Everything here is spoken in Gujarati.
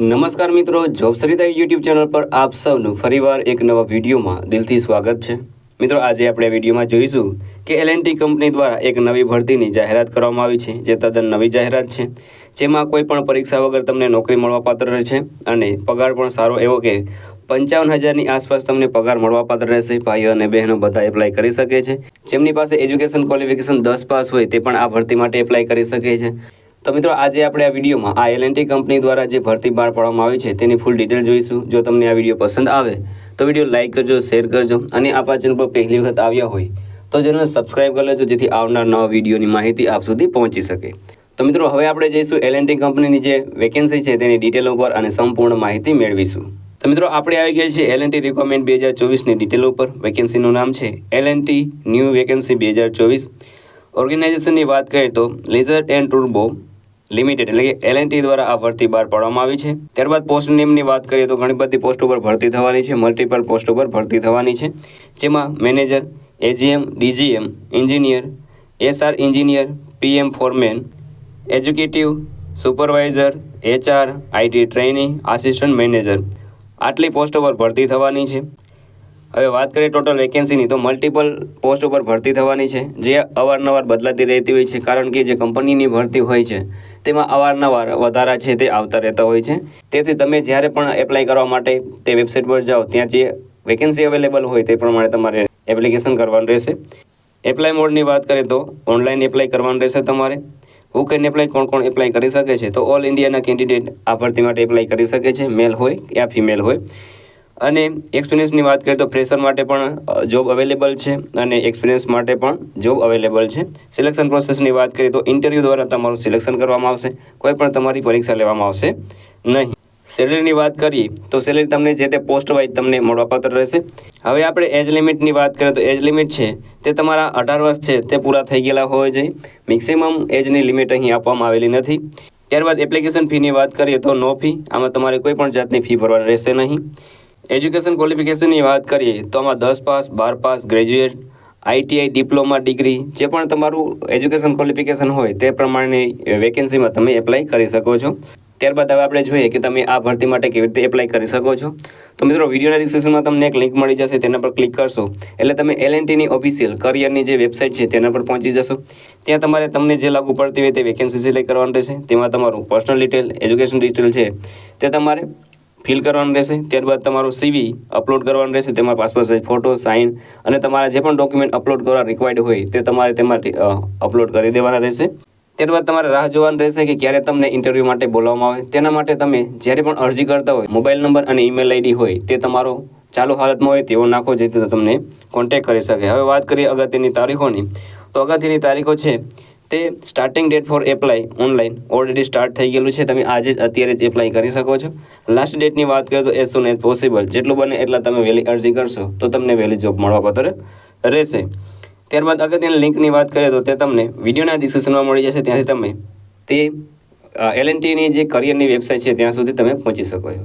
નમસ્કાર મિત્રો જોબ સરિતા યુટ્યુબ ચેનલ પર આપ સૌનું ફરીવાર એક નવા વિડીયોમાં દિલથી સ્વાગત છે. મિત્રો, આજે આપણે વિડીયોમાં જોઈશું કે એલએનટી કંપની દ્વારા એક નવી ભરતીની જાહેરાત કરવામાં આવી છે, જે તદ્દન નવી જાહેરાત છે, જેમાં કોઈ પણ પરીક્ષા વગર તમને નોકરી મળવાપાત્ર રહેશે અને પગાર પણ સારો એવો કે પંચાવન હજારની આસપાસ તમને પગાર મળવાપાત્ર રહેશે, ભાઈઓ અને બહેનો બધા એપ્લાય કરી શકે છે. જેમની પાસે એજ્યુકેશન ક્વોલિફિકેશન દસ પાસ હોય તે પણ આ ભરતી માટે એપ્લાય કરી શકે છે. તો મિત્રો, આજે આપણે આ વિડીયોમાં આ એલએનટી કંપની દ્વારા જે ભરતી બહાર પાડવામાં આવી છે, તેની ફૂલ ડિટેલ જોઈશું. જો તમને આ વીડિયો પસંદ આવે, તો વીડિયો લાઇક કરજો શેર કરજો અને આપણા ચેનલ પર પહેલી વખત આવ્યા હોય, તો ચેનલ સબસ્ક્રાઇબ કરી લેજો, જેથી આવનાર નવા વિડીયોની માહિતી આપ સુધી પહોંચી શકે. તો મિત્રો, હવે આપણે જઈશું એલએનટી કંપનીની જે વેકેન્સી છે, તેની ડિટેલ ઉપર અને સંપૂર્ણ માહિતી મેળવીશું. તો મિત્રો, આપણે આવી ગયા છીએ એલએનટી રિક્વાયરમેન્ટ બે હજાર ચોવીસની ડિટેલ ઉપર. વેકેન્સીનું નામ છે એલએનટી ન્યૂ વેકેન્સી બે હજાર ચોવીસ. ઓર્ગેનાઇઝેશનની વાત કરીએ તો લેઝર એન્ડ ટુર્બો લિમિટેડ એટલે કે એલએનટી દ્વારા આ ભરતી બહાર પાડવામાં આવી છે. ત્યારબાદ પોસ્ટ નેમની વાત કરીએ તો ઘણી બધી પોસ્ટ ઉપર ભરતી થવાની છે. મલ્ટિપલ પોસ્ટ ઉપર ભરતી થવાની છે. જેમાં manager AGM DGM engineer SR engineer PM foreman executive supervisor HR IT training assistant manager આટલી પોસ્ટ ઉપર ભરતી થવાની છે. હવે વાત કરીએ ટોટલ વેકેન્સીની તો મલ્ટિપલ પોસ્ટ ઉપર ભરતી થવાની છે, જે અવારનવાર બદલાતી રહેતી હોય છે, કારણ કે જે કંપનીની ભરતી હોય છે, તેમાં અવારનવાર વધારા છે તે આવતા રહેતા હોય છે. તેથી તમે જ્યારે પણ એપ્લાય કરવા માટે તે વેબસાઇટ પર જાઓ, ત્યાં જે વેકેન્સી અવેલેબલ હોય તે પ્રમાણે તમારે એપ્લિકેશન કરવાનું રહેશે. એપ્લાય મોડની વાત કરીએ તો ઓનલાઈન એપ્લાય કરવાનું રહેશે તમારે. હુ કેન એપ્લાય કોણ કોણ એપ્લાય કરી શકે છે? તો ઓલ ઇન્ડિયાના કેન્ડિડેટ આ ભરતી માટે એપ્લાય કરી શકે છે મેલ હોય યા ફિમેલ હોય. અને એક્સપિરિયન્સની વાત કરીએ તો ફ્રેશર માટે પણ જોબ અવેલેબલ છે અને એક્સપિરિયન્સ માટે પણ જોબ અવેલેબલ છે. સિલેક્શન પ્રોસેસની વાત કરીએ તો ઇન્ટરવ્યૂ દ્વારા તમારું સિલેક્શન કરવામાં આવશે. કોઈ પણ તમારી પરીક્ષા લેવામાં આવશે નહીં. સેલરીની વાત કરીએ તો સેલરી તમને જે તે પોસ્ટ વાઇઝ તમને મળવાપાત્ર રહેશે. હવે આપણે એજ લિમિટની વાત કરીએ તો એજ લિમિટ છે તે તમારા અઢાર વર્ષ છે તે પૂરા થઈ ગયેલા હોવા જોઈએ મેક્સિમમ એજની લિમિટ અહીં આપવામાં આવેલી નથી. ત્યારબાદ એપ્લિકેશન ફીની વાત કરીએ તો નો ફી આમાં તમારે કોઈ પણ જાતની ફી ભરવાની રહેશે નહીં. એજ્યુકેશન ક્વોલિફિકેશનની વાત કરીએ તો આમાં દસ પાસ, બાર pass, graduate, ITI, diploma, degree જે પણ તમારું એજ્યુકેશન ક્વોલિફિકેશન હોય તે પ્રમાણેની વેકેન્સીમાં તમે એપ્લાય કરી શકો છો. ત્યારબાદ હવે આપણે જોઈએ કે તમે આ ભરતી માટે કેવી રીતે એપ્લાય કરી શકો છો. તો મિત્રો, વિડીયોના ડિસ્ક્રિપ્શનમાં તમને એક લિંક મળી જશે, તેના પર ક્લિક કરશો. એટલે તમે એલ એનટીની ઓફિશિયલ કરિયરની જે વેબસાઇટ છે તેના પર પહોંચી જશો. ત્યાં તમારે તમને જે લાગુ પડતી હોય તે વેકેન્સી સિલેક્ટ કરવાનું રહેશે. તેમાં તમારું પર્સનલ ડિટેલ એજ્યુકેશન ડિટેલ છે તે તમારે ફિલ કરવાનું રહેશે. ત્યારબાદ તમારું સીવી અપલોડ કરવાનું રહેશે. તેમાં પાસપોર્ટ સાઇઝ ફોટો સાઇન અને તમારા જે પણ ડોક્યુમેન્ટ અપલોડ કરવા રિક્વાયર્ડ હોય તે તમારે તેમાં અપલોડ કરી દેવાના રહેશે. ત્યારબાદ તમારે રાહ જોવાનું રહેશે કે ક્યારે તમને ઇન્ટરવ્યૂ માટે બોલાવવામાં આવે. તેના માટે તમે જ્યારે પણ અરજી કરતા હોય, મોબાઈલ નંબર અને ઈમેલ આઈડી હોય તે તમારો ચાલુ હાલતમાં હોય તેવો નાખો જેથી તમને કોન્ટેક્ટ કરી શકે. હવે વાત કરીએ અગત્યની તારીખોની. તો અગત્યની તારીખો છે તે starting date for apply online already start થઈ ગયેલું છે. તમે આજે જ અત્યારે જ એપ્લાય કરી શકો છો. લાસ્ટ ડેટની વાત કરીએ તો એઝ સુન એઝ પોસિબલ જેટલું બને એટલા તમે વહેલી અરજી કરશો, તો તમને વહેલી જોબ મળવા પાત્ર રહેશે. ત્યારબાદ અગત્યની લિંકની વાત કરીએ તો તે તમને વિડીયોના ડિસ્ક્રિપ્શનમાં મળી જશે. ત્યાંથી તમે તે એલ એન ટીની જે કરિયરની વેબસાઇટ છે, ત્યાં સુધી તમે પહોંચી શકો છો.